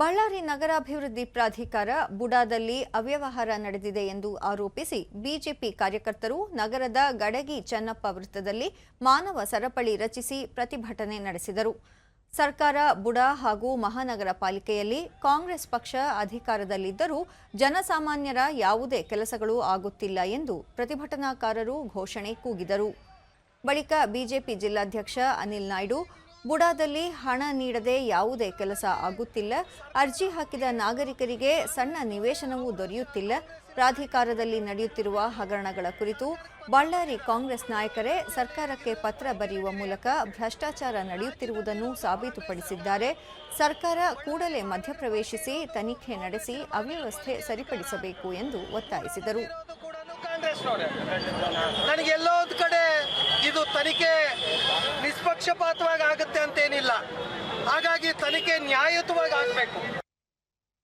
ಬಳ್ಳಾರಿ ನಗರಾಭಿವೃದ್ಧಿ ಪ್ರಾಧಿಕಾರ ಬುಡಾದಲ್ಲಿ ಅವ್ಯವಹಾರ ನಡೆದಿದೆ ಎಂದು ಆರೋಪಿಸಿ ಬಿಜೆಪಿ ಕಾರ್ಯಕರ್ತರು ನಗರದ ಗಡಗಿ ಚನ್ನಪ್ಪ ವೃತ್ತದಲ್ಲಿ ಮಾನವ ಸರಪಳಿ ರಚಿಸಿ ಪ್ರತಿಭಟನೆ ನಡೆಸಿದರು. ಸರ್ಕಾರ, ಬುಡಾ ಹಾಗೂ ಮಹಾನಗರ ಪಾಲಿಕೆಯಲ್ಲಿ ಕಾಂಗ್ರೆಸ್ ಪಕ್ಷ ಅಧಿಕಾರದಲ್ಲಿದ್ದರೂ ಜನಸಾಮಾನ್ಯರ ಯಾವುದೇ ಕೆಲಸಗಳು ಆಗುತ್ತಿಲ್ಲ ಎಂದು ಪ್ರತಿಭಟನಾಕಾರರು ಘೋಷಣೆ ಕೂಗಿದರು. ಬಳಿಕ ಬಿಜೆಪಿ ಜಿಲ್ಲಾಧ್ಯಕ್ಷ ಅನಿಲ್ ನಾಯ್ಡು ಬುಡಾದಲ್ಲಿ ಹಣ ನೀಡದೆ ಯಾವುದೇ ಕೆಲಸ ಆಗುತ್ತಿಲ್ಲ. ಅರ್ಜಿ ಹಾಕಿದ ನಾಗರಿಕರಿಗೆ ಸಣ್ಣ ನಿವೇಶನವೂ ದೊರೆಯುತ್ತಿಲ್ಲ. ಪ್ರಾಧಿಕಾರದಲ್ಲಿ ನಡೆಯುತ್ತಿರುವ ಹಗರಣಗಳ ಕುರಿತು ಬಳ್ಳಾರಿ ಕಾಂಗ್ರೆಸ್ ನಾಯಕರೇ ಸರ್ಕಾರಕ್ಕೆ ಪತ್ರ ಬರೆಯುವ ಮೂಲಕ ಭ್ರಷ್ಟಾಚಾರ ನಡೆಯುತ್ತಿರುವುದನ್ನು ಸಾಬೀತುಪಡಿಸಿದ್ದಾರೆ. ಸರ್ಕಾರ ಕೂಡಲೇ ಮಧ್ಯಪ್ರವೇಶಿಸಿ ತನಿಖೆ ನಡೆಸಿ ಅವ್ಯವಸ್ಥೆ ಸರಿಪಡಿಸಬೇಕು ಎಂದು ಒತ್ತಾಯಿಸಿದರು. ಕೂಡ ನನಗೆ ಎಲ್ಲೋ ಒಂದು ಕಡೆ ಇದು ತನಿಖೆ ನಿಷ್ಪಕ್ಷಪಾತವಾಗಿ ಆಗುತ್ತೆ ಅಂತೇನಿಲ್ಲ. ಹಾಗಾಗಿ ತನಿಖೆ ನ್ಯಾಯಯುತವಾಗಿ ಆಗಬೇಕು.